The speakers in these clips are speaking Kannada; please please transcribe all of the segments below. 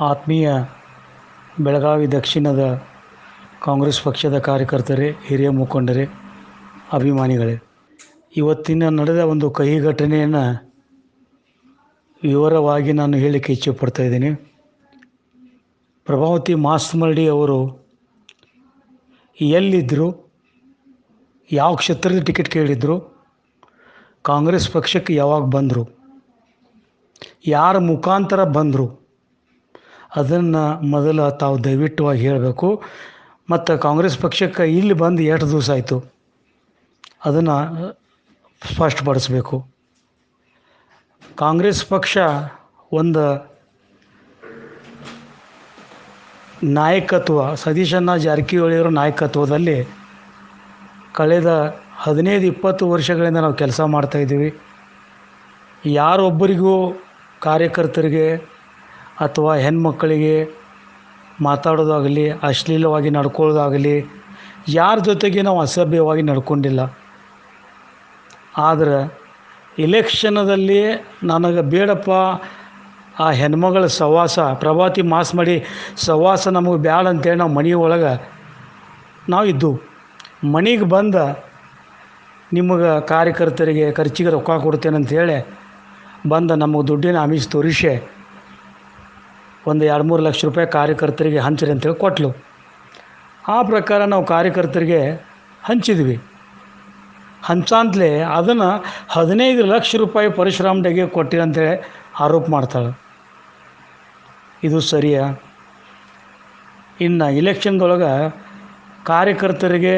ಆತ್ಮೀಯ ಬೆಳಗಾವಿ ದಕ್ಷಿಣದ ಕಾಂಗ್ರೆಸ್ ಪಕ್ಷದ ಕಾರ್ಯಕರ್ತರೇ, ಹಿರಿಯ ಮುಖಂಡರೇ, ಅಭಿಮಾನಿಗಳೇ, ಇವತ್ತಿನ ನಡೆದ ಒಂದು ಕಹಿ ಘಟನೆಯನ್ನು ವಿವರವಾಗಿ ನಾನು ಹೇಳಲಿಕ್ಕೆ ಇಚ್ಛೆ ಪಡ್ತಾ ಇದ್ದೀನಿ. ಪ್ರಭಾವತಿ ಮಾಸ್ಮರಡಿ ಅವರು ಎಲ್ಲಿದ್ದರು, ಯಾವ ಕ್ಷೇತ್ರದ ಟಿಕೆಟ್ ಕೇಳಿದರು, ಕಾಂಗ್ರೆಸ್ ಪಕ್ಷಕ್ಕೆ ಯಾವಾಗ ಬಂದರು, ಯಾರ ಮುಖಾಂತರ ಬಂದರು ಅದನ್ನು ಮೊದಲು ತಾವು ದಯವಿಟ್ಟವಾಗಿ ಹೇಳಬೇಕು. ಮತ್ತು ಕಾಂಗ್ರೆಸ್ ಪಕ್ಷಕ್ಕೆ ಇಲ್ಲಿ ಬಂದು ಎಷ್ಟು ದಿವಸ ಆಯಿತು. ಅದನ್ನು ಸ್ಪಷ್ಟಪಡಿಸಬೇಕು. ಕಾಂಗ್ರೆಸ್ ಪಕ್ಷ ಒಂದು ನಾಯಕತ್ವ ಸತೀಶಣ್ಣ ಜಾರಕಿಹೊಳಿಯವರ ನಾಯಕತ್ವದಲ್ಲಿ ಕಳೆದ ಹದಿನೈದು, ಇಪ್ಪತ್ತು ವರ್ಷಗಳಿಂದ ನಾವು ಕೆಲಸ ಮಾಡ್ತಾಯಿದ್ದೀವಿ ಯಾರೊಬ್ಬರಿಗೂ ಕಾರ್ಯಕರ್ತರಿಗೆ ಅಥವಾ ಹೆಣ್ಮಕ್ಕಳಿಗೆ ಮಾತಾಡೋದಾಗಲಿ, ಅಶ್ಲೀಲವಾಗಿ ನಡ್ಕೊಳ್ಳೋದಾಗಲಿ, ಯಾರ ಜೊತೆಗೆ ನಾವು ಅಸಭ್ಯವಾಗಿ ನಡ್ಕೊಂಡಿಲ್ಲ. ಆದ್ರೆ ಇಲೆಕ್ಷನದಲ್ಲಿ ನನಗೆ ಬೇಡಪ್ಪ, ಆ ಹೆಣ್ಮಗಳ ಸವಾಸ ಪ್ರಭಾತಿ ಮಾಸ್ ಮಾಡಿ ಸವಾಸ ನಮಗೆ ಬ್ಯಾಡ ಅಂತೇಳಿ ನಾವು ಮನೆ ಒಳಗೆ ನಾವು ಇದ್ದು. ಮನೆಗೆ ಬಂದ ನಿಮಗೆ ಕಾರ್ಯಕರ್ತರಿಗೆ, ಖರ್ಚಿಗೆ ರೊಕ್ಕ ಕೊಡ್ತೇನೆ ಅಂತೇಳಿ ಬಂದ ನಮಗೆ ದುಡ್ಡಿನ ಆಮಿಷ ತೋರಿಸೆ ಒಂದು ಎರಡು ಮೂರು ಲಕ್ಷ ರೂಪಾಯಿ ಕಾರ್ಯಕರ್ತರಿಗೆ ಹಂಚಿರಿ ಅಂತೇಳಿ ಕೊಟ್ಲು. ಆ ಪ್ರಕಾರ ನಾವು ಕಾರ್ಯಕರ್ತರಿಗೆ ಹಂಚಿದ್ವಿ. ಹಂಚಾಂತಲೇ ಅದನ್ನು ಹದಿನೈದು ಲಕ್ಷ ರೂಪಾಯಿ ಪರಶುರಾಮ್ ಡೆಗೆ ಕೊಟ್ಟಿರಿ ಅಂತೇಳಿ ಆರೋಪ ಮಾಡ್ತಾಳೆ. ಇದು ಸರಿಯಾ? ಇನ್ನು ಇಲೆಕ್ಷನ್ದೊಳಗೆ ಕಾರ್ಯಕರ್ತರಿಗೆ,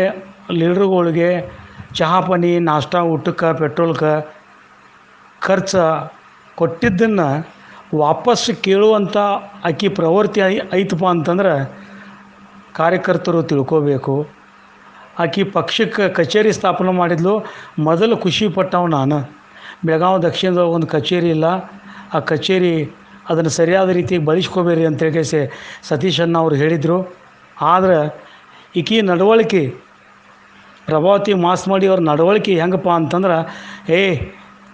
ಲೀಡ್ರುಗಳಿಗೆ ಚಹಾ ಪನಿ, ನಾಷ್ಟ, ಊಟಕ್ಕೆ, ಪೆಟ್ರೋಲ್ಕ ಖರ್ಚು ಕೊಟ್ಟಿದ್ದನ್ನು ವಾಪಸ್ ಕೇಳುವಂಥ ಆಕೆ ಪ್ರವೃತ್ತಿ ಐ ಐತಪ್ಪ ಅಂತಂದ್ರೆ ಕಾರ್ಯಕರ್ತರು ತಿಳ್ಕೋಬೇಕು. ಆಕೆ ಪಕ್ಷಕ್ಕೆ ಕಚೇರಿ ಸ್ಥಾಪನೆ ಮಾಡಿದ್ಲು. ಮೊದಲು ಖುಷಿ ಪಟ್ಟವು ನಾನು. ಬೆಳಗಾವಿ ದಕ್ಷಿಣದೊಳಗೆ ಒಂದು ಕಚೇರಿ ಇಲ್ಲ. ಆ ಕಚೇರಿ ಅದನ್ನು ಸರಿಯಾದ ರೀತಿಗೆ ಬಳಸ್ಕೋಬೇರಿ ಸತೀಶ್ ಅಣ್ಣ ಅವರು ಹೇಳಿದರು. ಆದ್ರೆ ಈಕಿ ನಡವಳಿಕೆ, ಪ್ರಭಾವತಿ ಮಾಸ್ ಮಾಡಿ ಅವ್ರ ನಡವಳಿಕೆ ಹೆಂಗಪ್ಪ ಅಂತಂದ್ರೆ, ಏ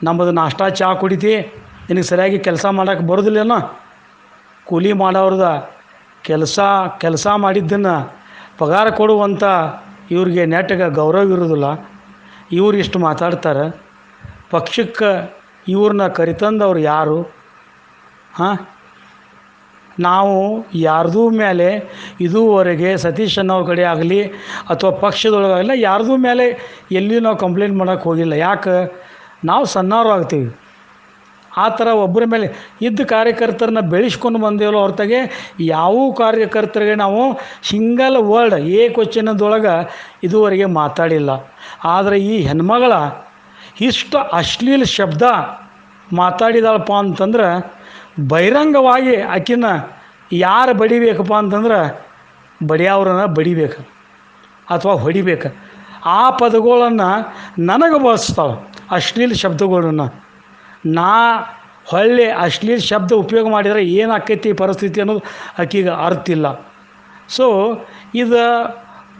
ನಮ್ಮದು ನಾಷ್ಟಾ ಚಹಾ ಕುಡಿತಿ ನಿನಗೆ ಸರಿಯಾಗಿ ಕೆಲಸ ಮಾಡೋಕ್ಕೆ ಬರೋದಿಲ್ಲೇನೋ? ಕೂಲಿ ಮಾಡೋರ್ದ ಕೆಲಸ ಕೆಲಸ ಮಾಡಿದ್ದನ್ನು ಪಗಾರ ಕೊಡುವಂಥ ಇವ್ರಿಗೆ ನೆಟ್ಟಗೆ ಗೌರವ ಇರೋದಿಲ್ಲ. ಇವ್ರು ಇಷ್ಟು ಮಾತಾಡ್ತಾರೆ. ಪಕ್ಷಕ್ಕೆ ಇವ್ರನ್ನ ಕರಿತಂದವ್ರು ಯಾರು? ಹಾಂ? ನಾವು ಯಾರ್ದೂ ಮೇಲೆ ಇದುವರೆಗೆ ಸತೀಶ್ ಅನ್ನೋರ ಕಡೆ ಆಗಲಿ ಅಥವಾ ಪಕ್ಷದೊಳಗಾಗಲಿ, ಯಾರ್ದೂ ಮೇಲೆ ಎಲ್ಲಿ ನಾವು ಕಂಪ್ಲೇಂಟ್ ಮಾಡೋಕ್ಕೆ ಹೋಗಿಲ್ಲ. ಯಾಕೆ? ನಾವು ಸಣ್ಣವರು ಆಗ್ತೀವಿ. ಆ ಥರ ಒಬ್ಬರ ಮೇಲೆ ಇದ್ದ ಕಾರ್ಯಕರ್ತರನ್ನ ಬೆಳೆಸ್ಕೊಂಡು ಬಂದೇವಲ್ಲ ಹೊರತಾಗೆ, ಯಾವ ಕಾರ್ಯಕರ್ತರಿಗೆ ನಾವು ಸಿಂಗಲ್ ವರ್ಡ್ ಏ ಕ್ವಶನದೊಳಗೆ ಇದುವರೆಗೆ ಮಾತಾಡಿಲ್ಲ. ಆದರೆ ಈ ಹೆಣ್ಮಗಳ ಇಷ್ಟು ಅಶ್ಲೀಲ ಶಬ್ದ ಮಾತಾಡಿದಾಳಪ್ಪ ಅಂತಂದ್ರೆ ಬಹಿರಂಗವಾಗಿ ಆಕಿನ ಯಾರು ಬಡಿಬೇಕಪ್ಪ ಅಂತಂದ್ರೆ ಬಡಿಯವ್ರನ್ನ ಬಡಿಬೇಕು ಅಥವಾ ಹೊಡಿಬೇಕು. ಆ ಪದಗಳನ್ನು ನನಗೆ ಬಳಸ್ತಾಳೆ ಅಶ್ಲೀಲ ಶಬ್ದಗಳನ್ನು. ನಾ ಹೊಳ್ಳಿ ಅಶ್ಲೀಲ ಶಬ್ದ ಉಪಯೋಗ ಮಾಡಿದರೆ ಏನಾಕೈತಿ ಪರಿಸ್ಥಿತಿ ಅನ್ನೋದು ಆಕಿಗೆ ಅರ್ಥ ಇಲ್ಲ. ಸೊ ಇದು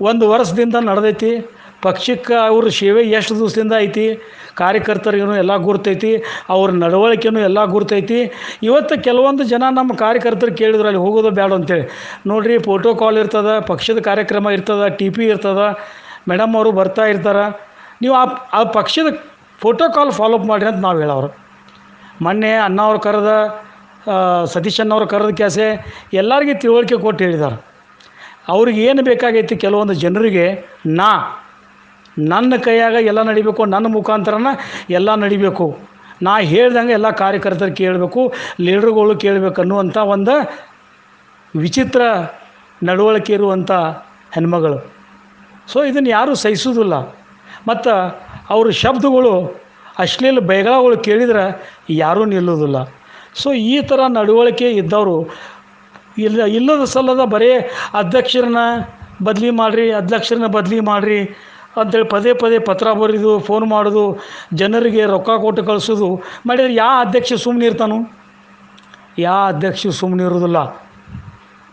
ಒಂದು ವರ್ಷದಿಂದ ನಡೆದೈತಿ. ಪಕ್ಷಕ್ಕೆ ಅವ್ರ ಸೇವೆ ಎಷ್ಟು ದಿವಸದಿಂದ ಐತಿ? ಕಾರ್ಯಕರ್ತರಿಗೂ ಎಲ್ಲ ಗುರ್ತೈತಿ. ಅವ್ರ ನಡವಳಿಕೆನೂ ಎಲ್ಲ ಗುರ್ತೈತಿ. ಇವತ್ತು ಕೆಲವೊಂದು ಜನ ನಮ್ಮ ಕಾರ್ಯಕರ್ತರು ಕೇಳಿದ್ರು, ಅಲ್ಲಿ ಹೋಗೋದು ಬೇಡ ಅಂತೇಳಿ. ನೋಡಿರಿ ಫೋಟೋ ಕಾಲ್ ಇರ್ತದೆ, ಪಕ್ಷದ ಕಾರ್ಯಕ್ರಮ ಇರ್ತದೆ ಟಿ ಪಿ ಇರ್ತದೆ. ಮೇಡಮ್ ಅವರು ಬರ್ತಾ ಇರ್ತಾರೆ. ನೀವು ಆ ಆ ಪಕ್ಷದ ಫೋಟೋ ಕಾಲ್ ಫಾಲೋಅಪ್ ಮಾಡಿರಿ ಅಂತ ನಾವು ಹೇಳೋರು ಮೊನ್ನೆ ಅಣ್ಣವ್ರು ಕರೆದ ಸತೀಶ್ ಅಣ್ಣವ್ರು ಕರೆದ ಕ್ಯಾಸೆ ಎಲ್ಲರಿಗೆ ತಿಳುವಳಿಕೆ ಕೊಟ್ಟು ಹೇಳಿದ್ದಾರೆ ಅವ್ರಿಗೆ ಏನು ಬೇಕಾಗೈತಿ ಕೆಲವೊಂದು ಜನರಿಗೆ? ನಾ, ನನ್ನ ಕೈಯಾಗ ಎಲ್ಲ ನಡಿಬೇಕು, ನನ್ನ ಮುಖಾಂತರನ ಎಲ್ಲ ನಡಿಬೇಕು. ನಾ ಹೇಳ್ದಂಗೆ ಎಲ್ಲ ಕಾರ್ಯಕರ್ತರು ಕೇಳಬೇಕು, ಲೀಡ್ರುಗಳು ಕೇಳಬೇಕು ಅನ್ನುವಂಥ ಒಂದು ವಿಚಿತ್ರ ನಡವಳಿಕೆ ಇರುವಂಥ ಹೆಣ್ಮಗಳು. ಸೊ ಇದನ್ನು ಯಾರೂ ಸಹಿಸೋದಿಲ್ಲ. ಮತ್ತು ಅವ್ರ ಶಬ್ದಗಳು ಅಶ್ಲೀಲ ಬೈಗಳಗಳು ಕೇಳಿದ್ರೆ ಯಾರೂ ನಿಲ್ಲೋದಿಲ್ಲ ಸೊ ಈ ಥರ ನಡವಳಿಕೆ ಇದ್ದವರು, ಇಲ್ಲ, ಇಲ್ಲದ ಸಲ್ಲದ ಬರೀ ಅಧ್ಯಕ್ಷರನ್ನ ಬದಲಿ ಮಾಡಿರಿ, ಅಧ್ಯಕ್ಷರನ್ನ ಬದಲಿ ಮಾಡಿರಿ ಅಂತೇಳಿ ಪದೇ ಪದೇ ಪತ್ರ ಬರೆದು ಫೋನ್ ಮಾಡೋದು, ಜನರಿಗೆ ರೊಕ್ಕ ಕೊಟ್ಟು ಕಳಿಸೋದು, ಮಾಡಿದ್ರೆ ಯಾವ ಅಧ್ಯಕ್ಷ ಸುಮ್ಮನೆ ಇರ್ತಾನು ಯಾವ ಅಧ್ಯಕ್ಷ ಸುಮ್ಮನೆ ಇರೋದಿಲ್ಲ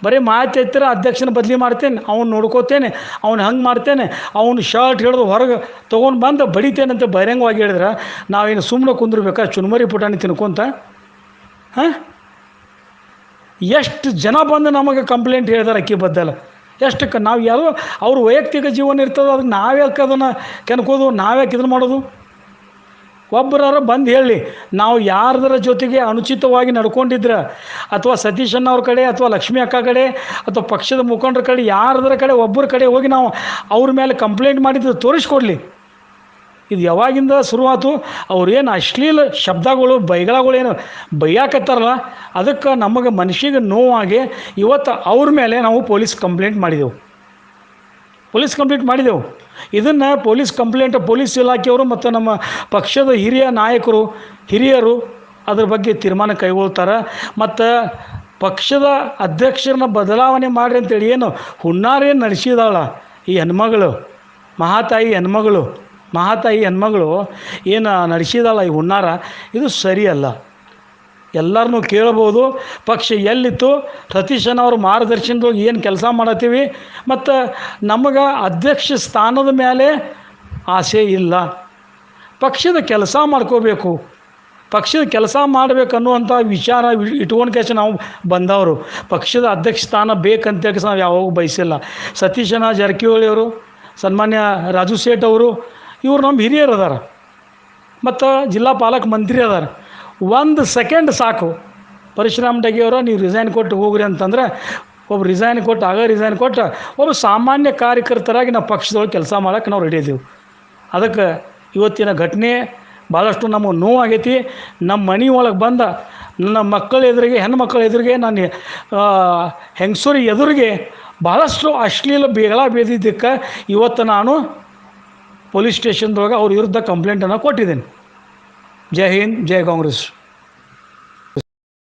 ಬರೀ ಮಾತೈತ್ರ ಅಧ್ಯಕ್ಷನ ಬದಲಿ ಮಾಡ್ತೇನೆ, ಅವ್ನು ನೋಡ್ಕೋತೇನೆ, ಅವ್ನು ಹಂಗೆ ಮಾಡ್ತೇನೆ, ಅವ್ನು ಶರ್ಟ್ ಹಿಡಿದು ಹೊರಗೆ ತೊಗೊಂಡು ಬಂದು ಬಡಿತೇನೆ ಅಂತ ಬಹಿರಂಗವಾಗಿ ಹೇಳಿದ್ರೆ, ನಾವೇನು ಸುಮ್ಮನೆ ಕುಂದಿರ್ಬೇಕಾ, ಚುನ್ಮರಿ ಪುಟಾಣಿ ತಿನ್ಕೊಂತ? ಹಾಂ? ಎಷ್ಟು ಜನ ಬಂದು ನಮಗೆ ಕಂಪ್ಲೇಂಟ್ ಹೇಳಿದಾರೆ ಅಕ್ಕಿ ಬದ್ದಲ್ಲ? ಎಷ್ಟಕ್ಕೆ, ನಾವು ಯಾರೋ ಅವ್ರ ವೈಯಕ್ತಿಕ ಜೀವನ ಇರ್ತದೆ ಅದಕ್ಕೆ ನಾವ್ಯಾಕೆ ಅದನ್ನು ಕೆನ್ಕೋದು ನಾವ್ಯಾಕೆ ಇದನ್ನು ಮಾಡೋದು? ಒಬ್ಬರಾರ ಬಂದು ಹೇಳಿ, ನಾವು ಯಾರದರ ಜೊತೆಗೆ ಅನುಚಿತವಾಗಿ ನಡ್ಕೊಂಡಿದ್ರೆ, ಅಥವಾ ಸತೀಶಣ್ಣ ಅವ್ರ ಕಡೆ, ಅಥವಾ ಲಕ್ಷ್ಮಿ ಅಕ್ಕ ಕಡೆ, ಅಥವಾ ಪಕ್ಷದ ಮುಖಂಡರ ಕಡೆ, ಯಾರದರ ಕಡೆ, ಒಬ್ಬರ ಕಡೆ ಹೋಗಿ ನಾವು ಅವ್ರ ಮೇಲೆ ಕಂಪ್ಲೇಂಟ್ ಮಾಡಿದ್ರೆ ತೋರಿಸ್ಕೊಡ್ಲಿ. ಇದು ಯಾವಾಗಿಂದ ಶುರುವಾತು? ಅವ್ರೇನು ಅಶ್ಲೀಲ ಶಬ್ದಗಳು, ಬೈಗಳಗಳು ಏನು ಬೈಯಾಕತ್ತಾರಲ್ಲ, ಅದಕ್ಕೆ ನಮಗೆ ಮನುಷ್ಯಗೆ ನೋವಾಗಿ ಇವತ್ತು ಅವ್ರ ಮೇಲೆ ನಾವು ಪೊಲೀಸ್ ಕಂಪ್ಲೇಂಟ್ ಮಾಡಿದೆವು. ಪೊಲೀಸ್ ಕಂಪ್ಲೇಂಟ್ ಮಾಡಿದೆವು. ಇದನ್ನು ಪೊಲೀಸ್ ಕಂಪ್ಲೇಂಟ್, ಪೊಲೀಸ್ ಇಲಾಖೆಯವರು ಮತ್ತು ನಮ್ಮ ಪಕ್ಷದ ಹಿರಿಯ ನಾಯಕರು, ಹಿರಿಯರು ಅದ್ರ ಬಗ್ಗೆ ತೀರ್ಮಾನ ಕೈಗೊಳ್ತಾರೆ. ಮತ್ತು ಪಕ್ಷದ ಅಧ್ಯಕ್ಷರನ್ನ ಬದಲಾವಣೆ ಮಾಡಿರಿ ಅಂತೇಳಿ ಏನು ಹುನ್ನಾರೇನು ನಡೆಸಿದಾಳ ಈ ಹೆಣ್ಮಗಳು, ಮಹಾತಾಯಿ ಹೆಣ್ಮಗಳು ಮಹಾತಾಯಿ ಹೆಣ್ಮಗಳು ಏನು ನಡೆಸಿದಾಳ ಈ ಹುನ್ನಾರ? ಇದು ಸರಿಯಲ್ಲ. ಎಲ್ಲರನ್ನೂ ಕೇಳ್ಬೋದು. ಪಕ್ಷ ಎಲ್ಲಿತ್ತು? ಸತೀಶನ್ ಅವ್ರ ಮಾರ್ಗದರ್ಶನದೊಳಗೆ ಏನು ಕೆಲಸ ಮಾಡತ್ತೀವಿ? ಮತ್ತು ನಮಗೆ ಅಧ್ಯಕ್ಷ ಸ್ಥಾನದ ಮೇಲೆ ಆಸೆ ಇಲ್ಲ. ಪಕ್ಷದ ಕೆಲಸ ಮಾಡ್ಕೋಬೇಕು. ಪಕ್ಷದ ಕೆಲಸ ಮಾಡಬೇಕನ್ನುವಂಥ ವಿಚಾರ ಇಟ್ಕೊಂಡು ಕೇಸ ನಾವು ಬಂದವರು. ಪಕ್ಷದ ಅಧ್ಯಕ್ಷ ಸ್ಥಾನ ಬೇಕಂತೇಳಿ ನಾವು ಯಾವಾಗೂ ಬಯಸಿಲ್ಲ. ಸತೀಶನ ಜರ್ಕಿಹೊಳಿಯವರು ಸನ್ಮಾನ್ಯ ರಾಜು ಸೇಠ್ ಅವರು, ಇವರು ನಮ್ಮ ಹಿರಿಯರು ಅದಾರ. ಮತ್ತು ಜಿಲ್ಲಾ ಪಾಲಕ ಮಂತ್ರಿ ಅದಾರ. ಒಂದು ಸೆಕೆಂಡ್ ಸಾಕು. ಪರಶುರಾಮ್ ಡಗಿ ಅವರು, ನೀವು ರಿಸೈನ್ ಕೊಟ್ಟು ಹೋಗ್ರಿ ಅಂತಂದ್ರೆ, ಒಬ್ಬ ರಿಸೈನ್ ಕೊಟ್ಟು, ಆಗ ರಿಸೈನ್ ಕೊಟ್ಟು, ಒಬ್ಬ ಸಾಮಾನ್ಯ ಕಾರ್ಯಕರ್ತರಾಗಿ ನಾವು ಪಕ್ಷದೊಳಗೆ ಕೆಲಸ ಮಾಡೋಕ್ಕೆ ನಾವು ರೆಡಿ ಇದ್ದೀವಿ ಅದಕ್ಕೆ ಇವತ್ತಿನ ಘಟನೆ ಭಾಳಷ್ಟು ನಮಗೆ ನೋವಾಗೈತಿ. ನಮ್ಮ ಮನೆ ಒಳಗೆ ಬಂದ, ನನ್ನ ಮಕ್ಕಳ ಎದುರಿಗೆ, ಹೆಣ್ಮಕ್ಳ ಎದುರಿಗೆ ನಾನು ಹೆಂಗಸೂರಿ ಎದುರಿಗೆ ಭಾಳಷ್ಟು ಅಶ್ಲೀಲ ಬೇಗಳ ಬೇದಿದ್ದಕ್ಕೆ ಇವತ್ತು ನಾನು ಪೊಲೀಸ್ ಸ್ಟೇಷನ್ದೊಳಗೆ ಅವ್ರ ವಿರುದ್ಧ ಕಂಪ್ಲೇಂಟನ್ನು ಕೊಟ್ಟಿದ್ದೇನೆ. जय हिंद जय कांग्रेस।